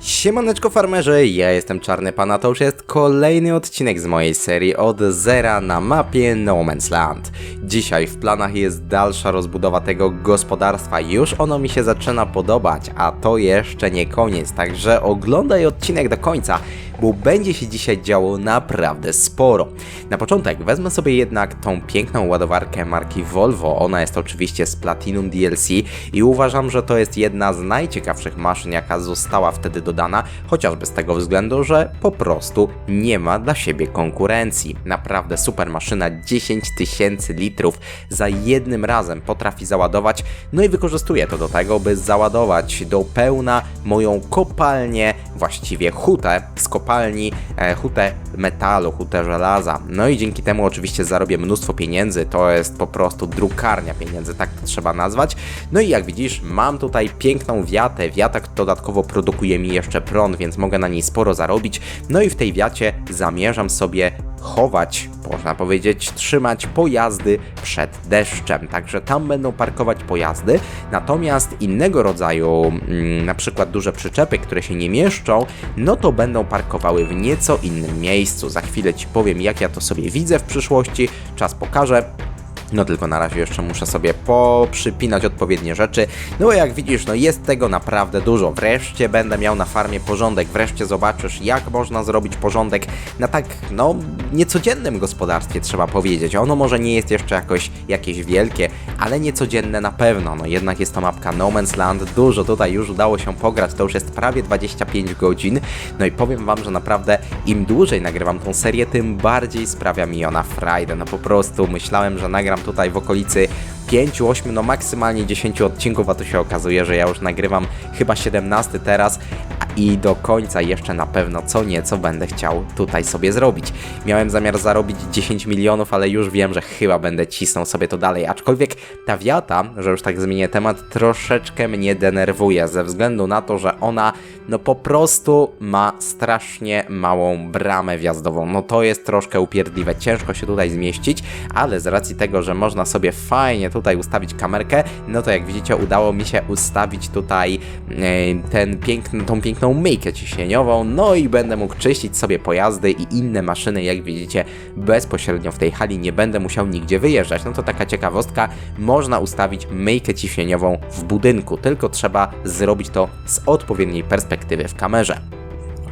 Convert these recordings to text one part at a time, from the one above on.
Siemaneczko farmerzy, ja jestem Czarny Pan, a to już jest kolejny odcinek z mojej serii od zera na mapie No Man's Land. Dzisiaj w planach jest dalsza rozbudowa tego gospodarstwa, już ono mi się zaczyna podobać, a to jeszcze nie koniec, także oglądaj odcinek do końca, bo będzie się dzisiaj działo naprawdę sporo. Na początek wezmę sobie jednak tą piękną ładowarkę marki Volvo, ona jest oczywiście z Platinum DLC i uważam, że to jest jedna z najciekawszych maszyn, jaka została wtedy dodana, chociażby z tego względu, że po prostu nie ma dla siebie konkurencji. Naprawdę super maszyna, 10 tysięcy litrów za jednym razem potrafi załadować, no i wykorzystuję to do tego, by załadować do pełna moją kopalnię, właściwie hutę z kopalni, e, hutę metalu, hutę żelaza. No i dzięki temu oczywiście zarobię mnóstwo pieniędzy, to jest po prostu drukarnia pieniędzy, tak to trzeba nazwać. No i jak widzisz, mam tutaj piękną wiatę, wiatek dodatkowo produkuje mi jeszcze prąd, więc mogę na niej sporo zarobić. No i w tej wiacie zamierzam sobie chować, można powiedzieć, trzymać pojazdy przed deszczem. Także tam będą parkować pojazdy. Natomiast innego rodzaju, mm, na przykład duże przyczepy, które się nie mieszczą, no to będą parkowały w nieco innym miejscu. Za chwilę Ci powiem, jak ja to sobie widzę w przyszłości. Czas pokaże. No tylko na razie jeszcze muszę sobie poprzypinać odpowiednie rzeczy. No bo jak widzisz, no jest tego naprawdę dużo. Wreszcie będę miał na farmie porządek, wreszcie zobaczysz jak można zrobić porządek na tak, no, niecodziennym gospodarstwie trzeba powiedzieć. Ono może nie jest jeszcze jakoś jakieś wielkie, ale niecodzienne na pewno. No jednak jest to mapka No Man's Land, dużo tutaj już udało się pograć, to już jest prawie 25 godzin. No i powiem wam, że naprawdę im dłużej nagrywam tą serię, tym bardziej sprawia mi ona frajdę. No po prostu myślałem, że nagram tutaj w okolicy 5, 8, no maksymalnie 10 odcinków, a tu się okazuje, że ja już nagrywam chyba 17 teraz i do końca jeszcze na pewno co nieco będę chciał tutaj sobie zrobić. Miałem zamiar zarobić 10 milionów, ale już wiem, że chyba będę cisnął sobie to dalej. Aczkolwiek ta wiata, że już tak zmienię temat, troszeczkę mnie denerwuje ze względu na to, że ona no po prostu ma strasznie małą bramę wjazdową. No to jest troszkę upierdliwe, ciężko się tutaj zmieścić, ale z racji tego, że można sobie fajnie tutaj ustawić kamerkę, no to jak widzicie udało mi się ustawić tutaj e, ten piękny, tą piękną myjkę ciśnieniową, no i będę mógł czyścić sobie pojazdy i inne maszyny, jak widzicie, bezpośrednio w tej hali, nie będę musiał nigdzie wyjeżdżać. No to taka ciekawostka, można ustawić myjkę ciśnieniową w budynku, tylko trzeba zrobić to z odpowiedniej perspektywy w kamerze.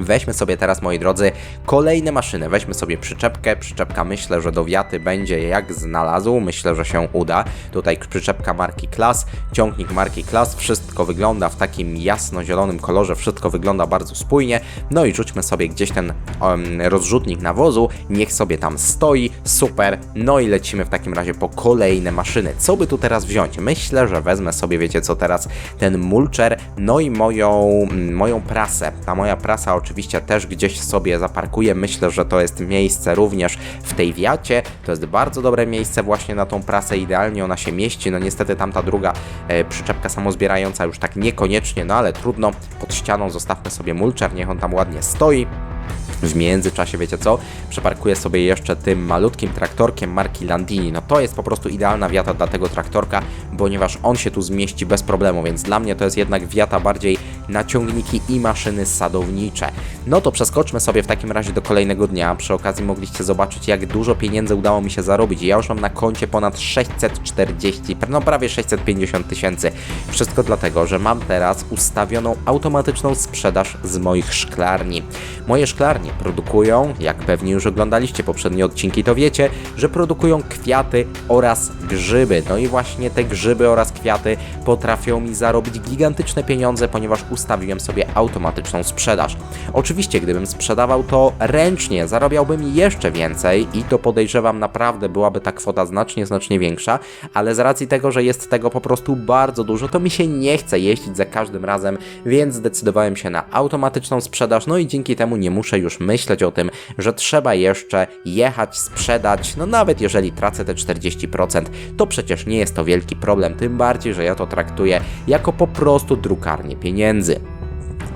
Weźmy sobie teraz, moi drodzy, kolejne maszyny. Weźmy sobie przyczepkę. Przyczepka myślę, że do wiaty będzie jak znalazł. Myślę, że się uda. Tutaj przyczepka marki Class, ciągnik marki Class. Wszystko wygląda w takim jasno-zielonym kolorze. Wszystko wygląda bardzo spójnie. No i rzućmy sobie gdzieś ten um, rozrzutnik nawozu. Niech sobie tam stoi. Super. No i lecimy w takim razie po kolejne maszyny. Co by tu teraz wziąć? Myślę, że wezmę sobie, wiecie co teraz, ten mulcher, no i moją, moją prasę. Ta moja prasa oczywiście też gdzieś sobie zaparkuję. Myślę, że to jest miejsce również w tej wiacie. To jest bardzo dobre miejsce właśnie na tą prasę. Idealnie ona się mieści. No niestety tamta druga e, przyczepka samozbierająca już tak niekoniecznie, no ale trudno. Pod ścianą zostawmy sobie mulcher, niech on tam ładnie stoi. W międzyczasie, wiecie co? Przeparkuję sobie jeszcze tym malutkim traktorkiem marki Landini. No to jest po prostu idealna wiata dla tego traktorka, ponieważ on się tu zmieści bez problemu, więc dla mnie to jest jednak wiata bardziej na ciągniki i maszyny sadownicze. No to przeskoczmy sobie w takim razie do kolejnego dnia. Przy okazji mogliście zobaczyć, jak dużo pieniędzy udało mi się zarobić. Ja już mam na koncie ponad 640, no prawie 650 tysięcy. Wszystko dlatego, że mam teraz ustawioną automatyczną sprzedaż z moich szklarni. Moje szklarnie produkują, jak pewnie już oglądaliście poprzednie odcinki, to wiecie, że produkują kwiaty oraz grzyby. No i właśnie te grzyby oraz kwiaty potrafią mi zarobić gigantyczne pieniądze, ponieważ ustawiłem sobie automatyczną sprzedaż. Oczywiście, gdybym sprzedawał to ręcznie, zarabiałbym jeszcze więcej i to podejrzewam naprawdę byłaby ta kwota znacznie, znacznie większa, ale z racji tego, że jest tego po prostu bardzo dużo, to mi się nie chce jeździć za każdym razem, więc zdecydowałem się na automatyczną sprzedaż, no i dzięki temu nie muszę już myśleć o tym, że trzeba jeszcze jechać, sprzedać, no nawet jeżeli tracę te 40%, to przecież nie jest to wielki problem, tym bardziej, że ja to traktuję jako po prostu drukarnię pieniędzy.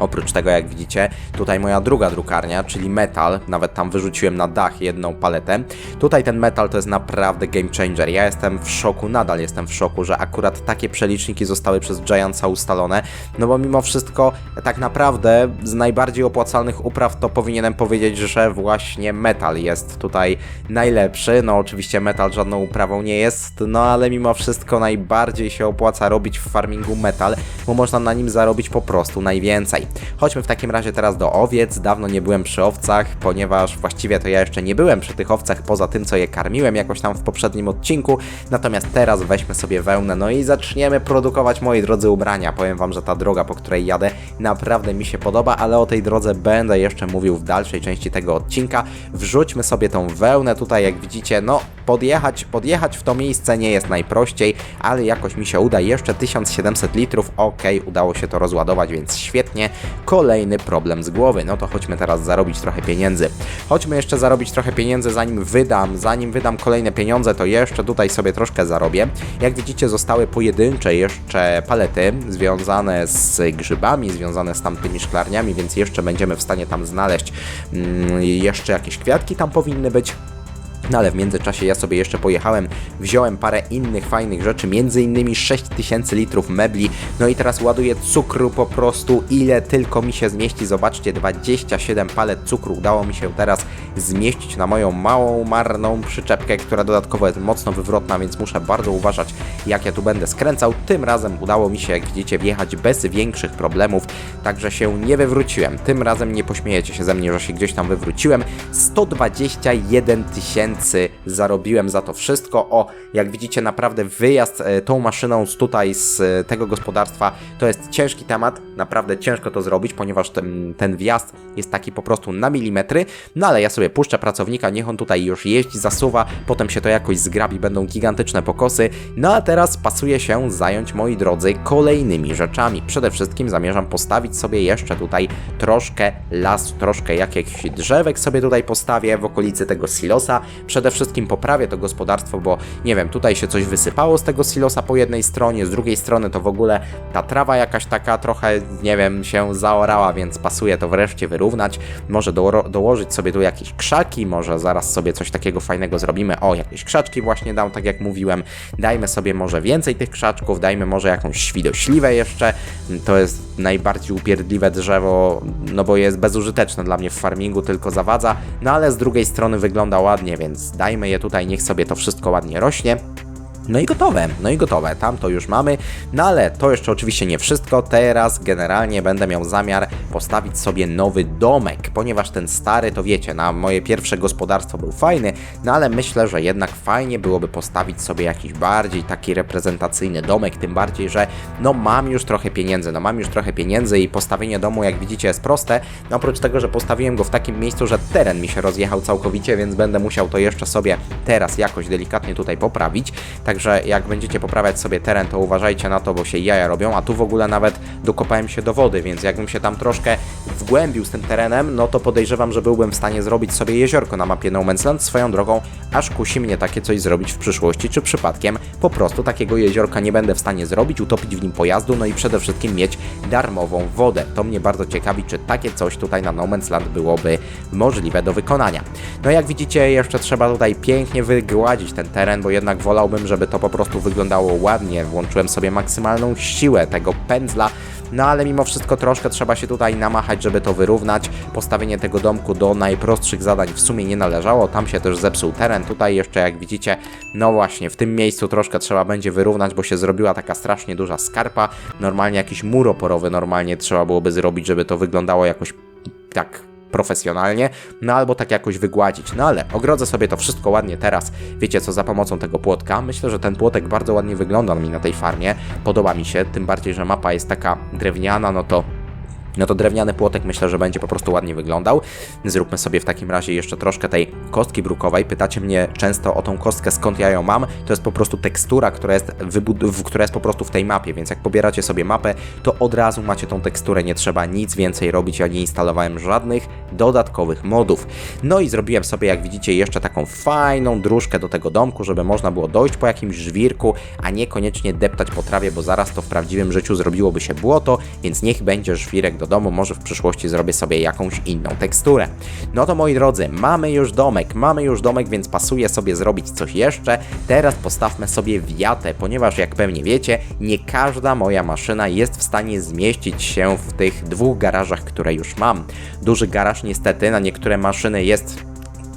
Oprócz tego, jak widzicie, tutaj moja druga drukarnia, czyli metal, nawet tam wyrzuciłem na dach jedną paletę. Tutaj ten metal to jest naprawdę game changer. Ja jestem w szoku, nadal jestem w szoku, że akurat takie przeliczniki zostały przez Giantsa ustalone, no bo mimo wszystko tak naprawdę z najbardziej opłacalnych upraw to powinienem powiedzieć, że właśnie metal jest tutaj najlepszy. No oczywiście metal żadną uprawą nie jest, no ale mimo wszystko najbardziej się opłaca robić w farmingu metal, bo można na nim zarobić po prostu najwięcej. Chodźmy w takim razie teraz do owiec. Dawno nie byłem przy owcach, ponieważ właściwie to ja jeszcze nie byłem przy tych owcach poza tym, co je karmiłem jakoś tam w poprzednim odcinku. Natomiast teraz weźmy sobie wełnę, no i zaczniemy produkować, moi drodzy, ubrania. Powiem wam, że ta droga, po której jadę, naprawdę mi się podoba, ale o tej drodze będę jeszcze mówił w dalszej części tego odcinka. Wrzućmy sobie tą wełnę tutaj, jak widzicie, no podjechać, podjechać w to miejsce nie jest najprościej, ale jakoś mi się uda. Jeszcze 1700 litrów, ok, udało się to rozładować, więc świetnie. Kolejny problem z głowy. No to chodźmy teraz zarobić trochę pieniędzy. Chodźmy jeszcze zarobić trochę pieniędzy, zanim wydam, zanim wydam kolejne pieniądze, to jeszcze tutaj sobie troszkę zarobię. Jak widzicie, zostały pojedyncze jeszcze palety związane z grzybami, związane z tamtymi szklarniami, więc jeszcze będziemy w stanie tam znaleźć mm, jeszcze jakieś kwiatki tam powinny być. No ale w międzyczasie ja sobie jeszcze pojechałem, wziąłem parę innych fajnych rzeczy, między innymi 6000 litrów mebli, no i teraz ładuję cukru po prostu ile tylko mi się zmieści, zobaczcie 27 palet cukru udało mi się teraz zmieścić na moją małą, marną przyczepkę, która dodatkowo jest mocno wywrotna, więc muszę bardzo uważać jak ja tu będę skręcał, tym razem udało mi się jak widzicie wjechać bez większych problemów, także się nie wywróciłem, tym razem nie pośmiejecie się ze mnie, że się gdzieś tam wywróciłem, 121 tysięcy tysięcy zarobiłem za to wszystko. O, jak widzicie, naprawdę wyjazd e, tą maszyną z tutaj, z e, tego gospodarstwa, to jest ciężki temat, naprawdę ciężko to zrobić, ponieważ ten, ten wjazd jest taki po prostu na milimetry, no ale ja sobie puszczę pracownika, niech on tutaj już jeździ, zasuwa, potem się to jakoś zgrabi, będą gigantyczne pokosy, no a teraz pasuje się zająć, moi drodzy, kolejnymi rzeczami. Przede wszystkim zamierzam postawić sobie jeszcze tutaj troszkę lasu, troszkę jakichś drzewek sobie tutaj postawię w okolicy tego silosa, przede wszystkim poprawię to gospodarstwo, bo nie wiem, tutaj się coś wysypało z tego silosa po jednej stronie, z drugiej strony to w ogóle ta trawa jakaś taka trochę, nie wiem, się zaorała, więc pasuje to wreszcie wyrównać. Może do, dołożyć sobie tu jakieś krzaki, może zaraz sobie coś takiego fajnego zrobimy. O, jakieś krzaczki właśnie dam, tak jak mówiłem. Dajmy sobie może więcej tych krzaczków, dajmy może jakąś świdośliwę jeszcze. To jest najbardziej upierdliwe drzewo, no bo jest bezużyteczne dla mnie w farmingu, tylko zawadza, no ale z drugiej strony wygląda ładnie, więc dajmy je tutaj, niech sobie to wszystko ładnie rośnie. No i gotowe, no i gotowe, tam to już mamy, no ale to jeszcze oczywiście nie wszystko, teraz generalnie będę miał zamiar postawić sobie nowy domek, ponieważ ten stary, to wiecie, na moje pierwsze gospodarstwo był fajny, no ale myślę, że jednak fajnie byłoby postawić sobie jakiś bardziej taki reprezentacyjny domek, tym bardziej, że no mam już trochę pieniędzy, no mam już trochę pieniędzy i postawienie domu, jak widzicie, jest proste, no oprócz tego, że postawiłem go w takim miejscu, że teren mi się rozjechał całkowicie, więc będę musiał to jeszcze sobie teraz jakoś delikatnie tutaj poprawić, Także jak będziecie poprawiać sobie teren, to uważajcie na to, bo się jaja robią, a tu w ogóle nawet dokopałem się do wody, więc jakbym się tam troszkę wgłębił z tym terenem, no to podejrzewam, że byłbym w stanie zrobić sobie jeziorko na mapie No Man's Land. Swoją drogą, aż kusi mnie takie coś zrobić w przyszłości, czy przypadkiem po prostu takiego jeziorka nie będę w stanie zrobić, utopić w nim pojazdu, no i przede wszystkim mieć darmową wodę. To mnie bardzo ciekawi, czy takie coś tutaj na No Man's Land byłoby możliwe do wykonania. No jak widzicie, jeszcze trzeba tutaj pięknie wygładzić ten teren, bo jednak wolałbym, żeby żeby to po prostu wyglądało ładnie. Włączyłem sobie maksymalną siłę tego pędzla, no ale mimo wszystko troszkę trzeba się tutaj namachać, żeby to wyrównać. Postawienie tego domku do najprostszych zadań w sumie nie należało, tam się też zepsuł teren. Tutaj jeszcze jak widzicie, no właśnie, w tym miejscu troszkę trzeba będzie wyrównać, bo się zrobiła taka strasznie duża skarpa. Normalnie jakiś mur oporowy normalnie trzeba byłoby zrobić, żeby to wyglądało jakoś tak profesjonalnie, no albo tak jakoś wygładzić. No ale ogrodzę sobie to wszystko ładnie teraz. Wiecie co, za pomocą tego płotka. Myślę, że ten płotek bardzo ładnie wygląda mi na tej farmie. Podoba mi się, tym bardziej, że mapa jest taka drewniana, no to no to drewniany płotek myślę, że będzie po prostu ładnie wyglądał. Zróbmy sobie w takim razie jeszcze troszkę tej kostki brukowej. Pytacie mnie często o tą kostkę, skąd ja ją mam. To jest po prostu tekstura, która jest, która jest po prostu w tej mapie, więc jak pobieracie sobie mapę, to od razu macie tą teksturę, nie trzeba nic więcej robić. Ja nie instalowałem żadnych dodatkowych modów. No i zrobiłem sobie, jak widzicie, jeszcze taką fajną dróżkę do tego domku, żeby można było dojść po jakimś żwirku, a niekoniecznie deptać po trawie, bo zaraz to w prawdziwym życiu zrobiłoby się błoto, więc niech będzie żwirek do domu, może w przyszłości zrobię sobie jakąś inną teksturę. No to moi drodzy, mamy już domek, mamy już domek, więc pasuje sobie zrobić coś jeszcze. Teraz postawmy sobie wiatę, ponieważ jak pewnie wiecie, nie każda moja maszyna jest w stanie zmieścić się w tych dwóch garażach, które już mam. Duży garaż niestety na niektóre maszyny jest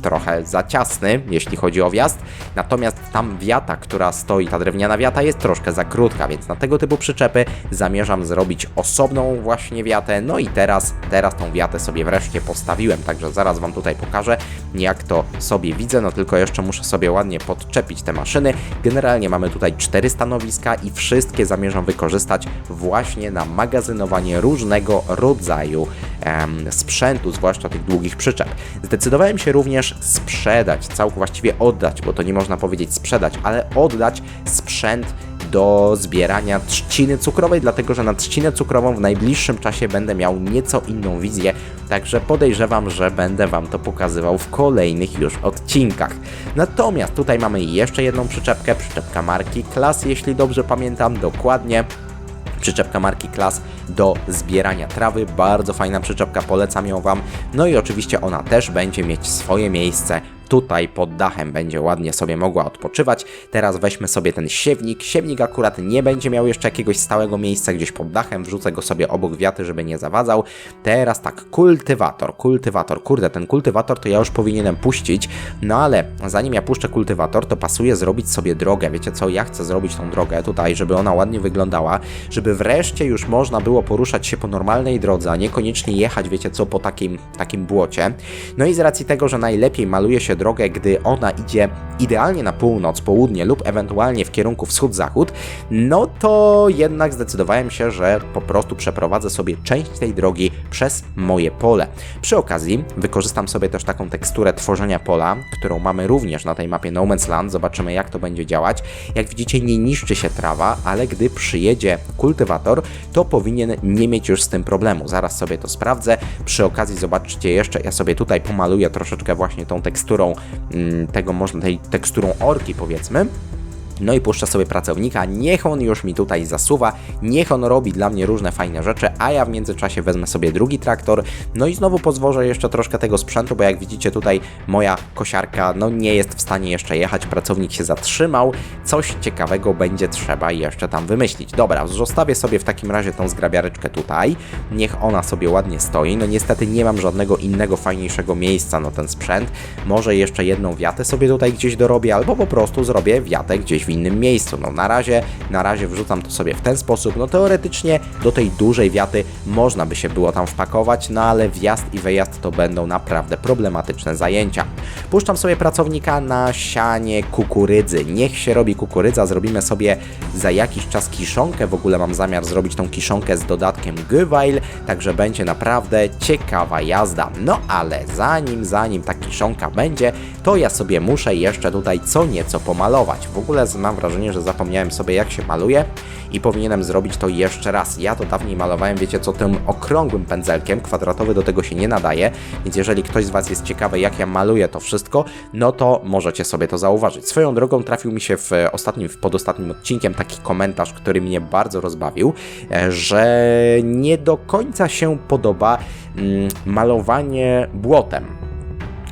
trochę za ciasny, jeśli chodzi o wjazd, natomiast tam wiata, która stoi, ta drewniana wiata jest troszkę za krótka, więc na tego typu przyczepy zamierzam zrobić osobną właśnie wiatę, no i teraz, teraz tą wiatę sobie wreszcie postawiłem, także zaraz Wam tutaj pokażę, jak to sobie widzę, no tylko jeszcze muszę sobie ładnie podczepić te maszyny. Generalnie mamy tutaj cztery stanowiska i wszystkie zamierzam wykorzystać właśnie na magazynowanie różnego rodzaju em, sprzętu, zwłaszcza tych długich przyczep. Zdecydowałem się również sprzedać, całkowicie właściwie oddać, bo to nie można powiedzieć sprzedać, ale oddać sprzęt do zbierania trzciny cukrowej, dlatego że na trzcinę cukrową w najbliższym czasie będę miał nieco inną wizję, także podejrzewam, że będę Wam to pokazywał w kolejnych już odcinkach. Natomiast tutaj mamy jeszcze jedną przyczepkę, przyczepka marki Klas, jeśli dobrze pamiętam dokładnie przyczepka marki Klas do zbierania trawy. Bardzo fajna przyczepka, polecam ją Wam. No i oczywiście ona też będzie mieć swoje miejsce tutaj pod dachem będzie ładnie sobie mogła odpoczywać. Teraz weźmy sobie ten siewnik. Siewnik akurat nie będzie miał jeszcze jakiegoś stałego miejsca gdzieś pod dachem. Wrzucę go sobie obok wiaty, żeby nie zawadzał. Teraz tak, kultywator, kultywator. Kurde, ten kultywator to ja już powinienem puścić, no ale zanim ja puszczę kultywator, to pasuje zrobić sobie drogę. Wiecie co, ja chcę zrobić tą drogę tutaj, żeby ona ładnie wyglądała, żeby wreszcie już można było poruszać się po normalnej drodze, a niekoniecznie jechać, wiecie co, po takim, takim błocie. No i z racji tego, że najlepiej maluje się drogę, gdy ona idzie idealnie na północ, południe lub ewentualnie w kierunku wschód-zachód, no to jednak zdecydowałem się, że po prostu przeprowadzę sobie część tej drogi przez moje pole. Przy okazji wykorzystam sobie też taką teksturę tworzenia pola, którą mamy również na tej mapie No Man's Land. Zobaczymy jak to będzie działać. Jak widzicie nie niszczy się trawa, ale gdy przyjedzie kultywator, to powinien nie mieć już z tym problemu. Zaraz sobie to sprawdzę. Przy okazji zobaczcie jeszcze, ja sobie tutaj pomaluję troszeczkę właśnie tą teksturą mm, tego można, tej teksturą orki powiedzmy. No i puszczę sobie pracownika, niech on już mi tutaj zasuwa, niech on robi dla mnie różne fajne rzeczy, a ja w międzyczasie wezmę sobie drugi traktor, no i znowu pozwożę jeszcze troszkę tego sprzętu, bo jak widzicie tutaj moja kosiarka no nie jest w stanie jeszcze jechać, pracownik się zatrzymał, coś ciekawego będzie trzeba jeszcze tam wymyślić. Dobra, zostawię sobie w takim razie tą zgrabiareczkę tutaj, niech ona sobie ładnie stoi, no niestety nie mam żadnego innego fajniejszego miejsca na ten sprzęt, może jeszcze jedną wiatę sobie tutaj gdzieś dorobię, albo po prostu zrobię wiatę gdzieś w innym miejscu. No na razie, na razie wrzucam to sobie w ten sposób. No teoretycznie do tej dużej wiaty można by się było tam wpakować, no ale wjazd i wyjazd to będą naprawdę problematyczne zajęcia. Puszczam sobie pracownika na sianie kukurydzy. Niech się robi kukurydza, zrobimy sobie za jakiś czas kiszonkę. W ogóle mam zamiar zrobić tą kiszonkę z dodatkiem Gywail, także będzie naprawdę ciekawa jazda. No ale zanim, zanim ta kiszonka będzie, to ja sobie muszę jeszcze tutaj co nieco pomalować. W ogóle mam wrażenie, że zapomniałem sobie jak się maluje i powinienem zrobić to jeszcze raz. Ja to dawniej malowałem, wiecie co, tym okrągłym pędzelkiem, kwadratowy do tego się nie nadaje, więc jeżeli ktoś z Was jest ciekawy jak ja maluję to wszystko, no to możecie sobie to zauważyć. Swoją drogą trafił mi się w ostatnim, w podostatnim odcinkiem taki komentarz, który mnie bardzo rozbawił, e, że nie do końca się podoba mm, malowanie błotem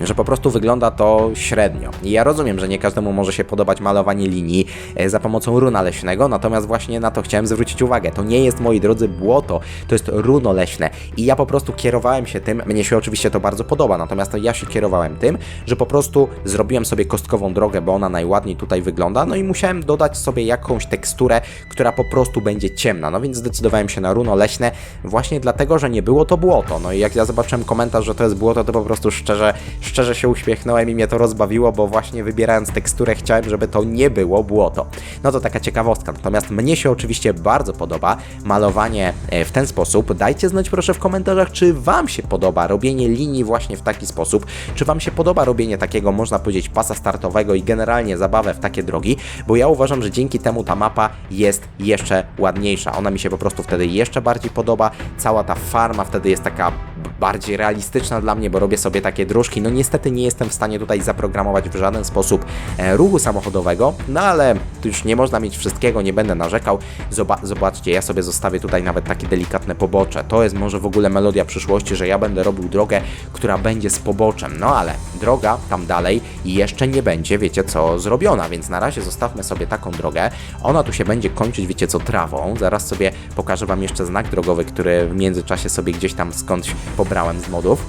że po prostu wygląda to średnio. I ja rozumiem, że nie każdemu może się podobać malowanie linii e, za pomocą runa leśnego, natomiast właśnie na to chciałem zwrócić uwagę. To nie jest, moi drodzy, błoto, to jest runo leśne. I ja po prostu kierowałem się tym, mnie się oczywiście to bardzo podoba, natomiast to ja się kierowałem tym, że po prostu zrobiłem sobie kostkową drogę, bo ona najładniej tutaj wygląda, no i musiałem dodać sobie jakąś teksturę, która po prostu będzie ciemna. No więc zdecydowałem się na runo leśne właśnie dlatego, że nie było to błoto. No i jak ja zobaczyłem komentarz, że to jest błoto, to po prostu szczerze szczerze się uśmiechnąłem i mnie to rozbawiło, bo właśnie wybierając teksturę chciałem, żeby to nie było błoto. No to taka ciekawostka. Natomiast mnie się oczywiście bardzo podoba malowanie e, w ten sposób. Dajcie znać proszę w komentarzach, czy Wam się podoba robienie linii właśnie w taki sposób, czy Wam się podoba robienie takiego, można powiedzieć, pasa startowego i generalnie zabawę w takie drogi, bo ja uważam, że dzięki temu ta mapa jest jeszcze ładniejsza. Ona mi się po prostu wtedy jeszcze bardziej podoba. Cała ta farma wtedy jest taka bardziej realistyczna dla mnie, bo robię sobie takie dróżki. No niestety nie jestem w stanie tutaj zaprogramować w żaden sposób e, ruchu samochodowego, no ale już nie można mieć wszystkiego, nie będę narzekał. Zoba zobaczcie, ja sobie zostawię tutaj nawet takie delikatne pobocze. To jest może w ogóle melodia przyszłości, że ja będę robił drogę, która będzie z poboczem. No ale droga tam dalej jeszcze nie będzie, wiecie co, zrobiona, więc na razie zostawmy sobie taką drogę. Ona tu się będzie kończyć, wiecie co, trawą. Zaraz sobie pokażę Wam jeszcze znak drogowy, który w międzyczasie sobie gdzieś tam skądś pobrałem z modów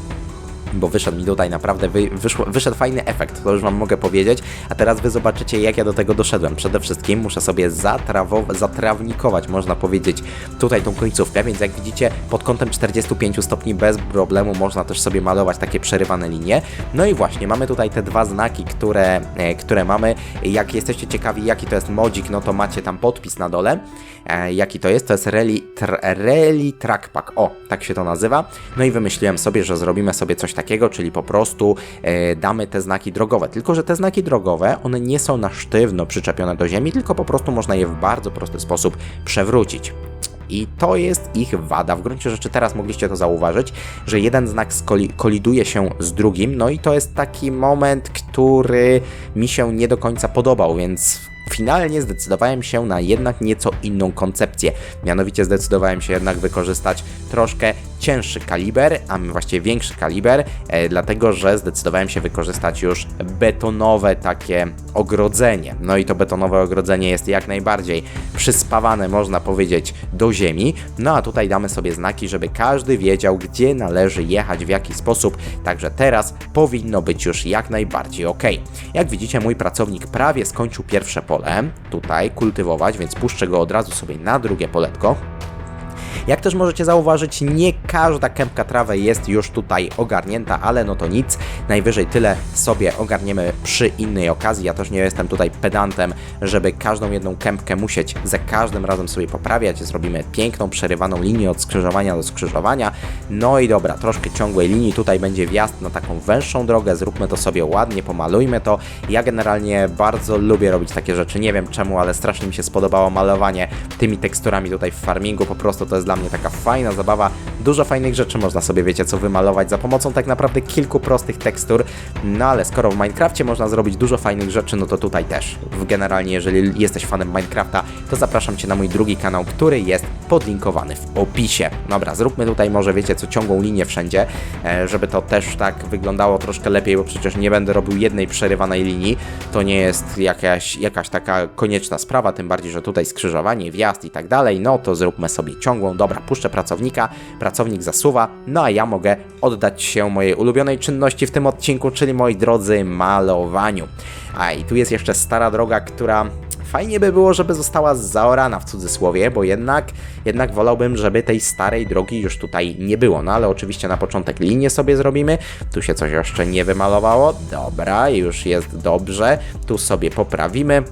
bo wyszedł mi tutaj naprawdę, wy, wyszło, wyszedł fajny efekt, to już Wam mogę powiedzieć, a teraz Wy zobaczycie jak ja do tego doszedłem. Przede wszystkim muszę sobie zatrawo- zatrawnikować, można powiedzieć, tutaj tą końcówkę, więc jak widzicie pod kątem 45 stopni bez problemu można też sobie malować takie przerywane linie. No i właśnie, mamy tutaj te dwa znaki, które, e, które mamy. Jak jesteście ciekawi jaki to jest modzik, no to macie tam podpis na dole. E, jaki to jest? To jest Rally, tr, Rally Track Pack, o, tak się to nazywa. No i wymyśliłem sobie, że zrobimy sobie coś takiego, czyli po prostu e, damy te znaki drogowe. Tylko, że te znaki drogowe, one nie są na sztywno przyczepione do ziemi, tylko po prostu można je w bardzo prosty sposób przewrócić. I to jest ich wada. W gruncie rzeczy teraz mogliście to zauważyć, że jeden znak koliduje się z drugim, no i to jest taki moment, który mi się nie do końca podobał, więc finalnie zdecydowałem się na jednak nieco inną koncepcję. Mianowicie zdecydowałem się jednak wykorzystać troszkę cięższy kaliber, a właściwie większy kaliber, e, dlatego że zdecydowałem się wykorzystać już betonowe takie ogrodzenie. No i to betonowe ogrodzenie jest jak najbardziej przyspawane, można powiedzieć, do ziemi. No a tutaj damy sobie znaki, żeby każdy wiedział, gdzie należy jechać, w jaki sposób. Także teraz powinno być już jak najbardziej ok. Jak widzicie, mój pracownik prawie skończył pierwsze pole tutaj kultywować, więc puszczę go od razu sobie na drugie poletko. Jak też możecie zauważyć, nie każda kępka trawy jest już tutaj ogarnięta, ale no to nic. Najwyżej tyle sobie ogarniemy przy innej okazji. Ja też nie jestem tutaj pedantem, żeby każdą jedną kępkę musieć za każdym razem sobie poprawiać. Zrobimy piękną, przerywaną linię od skrzyżowania do skrzyżowania. No i dobra, troszkę ciągłej linii. Tutaj będzie wjazd na taką węższą drogę. Zróbmy to sobie ładnie, pomalujmy to. Ja generalnie bardzo lubię robić takie rzeczy. Nie wiem czemu, ale strasznie mi się spodobało malowanie tymi teksturami tutaj w farmingu. Po prostu to jest dla mnie taka fajna zabawa. Dużo fajnych rzeczy można sobie, wiecie co, wymalować za pomocą tak naprawdę kilku prostych tekstur. No ale skoro w Minecrafcie można zrobić dużo fajnych rzeczy, no to tutaj też. Generalnie, jeżeli jesteś fanem Minecrafta, to zapraszam Cię na mój drugi kanał, który jest podlinkowany w opisie. Dobra, zróbmy tutaj może, wiecie co, ciągłą linię wszędzie, e, żeby to też tak wyglądało troszkę lepiej, bo przecież nie będę robił jednej przerywanej linii. To nie jest jakaś, jakaś taka konieczna sprawa, tym bardziej, że tutaj skrzyżowanie, wjazd i tak dalej. No to zróbmy sobie ciągłą. Dobra, puszczę pracownika, pracownik zasuwa, no a ja mogę oddać się mojej ulubionej czynności w tym odcinku, czyli moi drodzy, malowaniu. A i tu jest jeszcze stara droga, która fajnie by było, żeby została zaorana w cudzysłowie, bo jednak, jednak wolałbym, żeby tej starej drogi już tutaj nie było. No ale oczywiście na początek linię sobie zrobimy. Tu się coś jeszcze nie wymalowało. Dobra, już jest dobrze. Tu sobie poprawimy.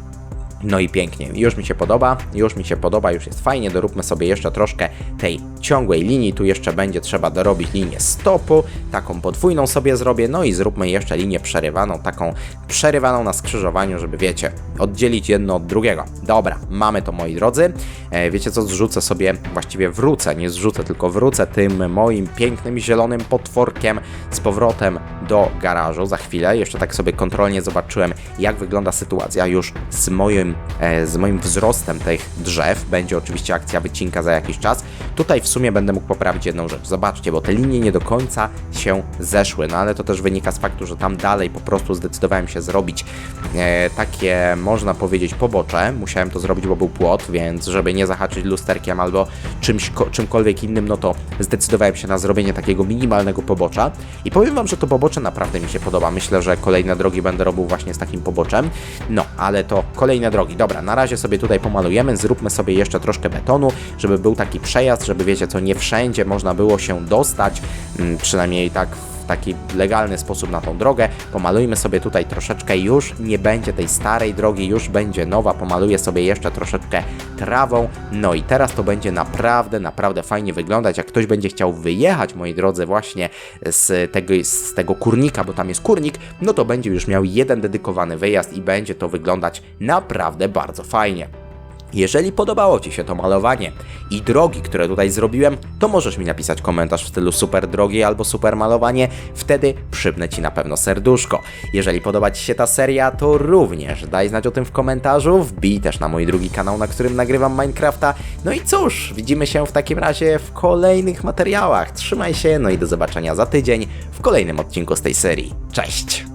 No i pięknie, już mi się podoba, już mi się podoba, już jest fajnie, doróbmy sobie jeszcze troszkę tej ciągłej linii, tu jeszcze będzie trzeba dorobić linię stopu, taką podwójną sobie zrobię, no i zróbmy jeszcze linię przerywaną, taką przerywaną na skrzyżowaniu, żeby wiecie, oddzielić jedno od drugiego. Dobra, mamy to moi drodzy, e, wiecie co, zrzucę sobie, właściwie wrócę, nie zrzucę, tylko wrócę tym moim pięknym zielonym potworkiem z powrotem do garażu za chwilę, jeszcze tak sobie kontrolnie zobaczyłem, jak wygląda sytuacja już z moim e, z moim wzrostem tych drzew. Będzie oczywiście akcja wycinka za jakiś czas. Tutaj w sumie będę mógł poprawić jedną rzecz. Zobaczcie, bo te linie nie do końca się zeszły, no ale to też wynika z faktu, że tam dalej po prostu zdecydowałem się zrobić e, takie, można powiedzieć, pobocze. Musiałem to zrobić, bo był płot, więc żeby nie zahaczyć lusterkiem albo czymś, ko- czymkolwiek innym, no to zdecydowałem się na zrobienie takiego minimalnego pobocza. I powiem Wam, że to pobocze naprawdę mi się podoba. Myślę, że kolejne drogi będę robił właśnie z takim poboczem. No, ale to kolejne drogi. Dobra, na razie sobie tutaj pomalujemy, zróbmy sobie jeszcze troszkę betonu, żeby był taki przejazd, żeby wiecie co, nie wszędzie można było się dostać, mm, przynajmniej tak w taki legalny sposób na tą drogę. Pomalujmy sobie tutaj troszeczkę, już nie będzie tej starej drogi, już będzie nowa. Pomaluję sobie jeszcze troszeczkę trawą. No i teraz to będzie naprawdę, naprawdę fajnie wyglądać. Jak ktoś będzie chciał wyjechać, moi drodzy, właśnie z tego, z tego kurnika, bo tam jest kurnik, no to będzie już miał jeden dedykowany wyjazd i będzie to wyglądać naprawdę bardzo fajnie. Jeżeli podobało Ci się to malowanie i drogi, które tutaj zrobiłem, to możesz mi napisać komentarz w stylu super drogi albo super malowanie, wtedy przypnę Ci na pewno serduszko. Jeżeli podoba Ci się ta seria, to również daj znać o tym w komentarzu, wbij też na mój drugi kanał, na którym nagrywam Minecrafta. No i cóż, widzimy się w takim razie w kolejnych materiałach. Trzymaj się, no i do zobaczenia za tydzień w kolejnym odcinku z tej serii. Cześć!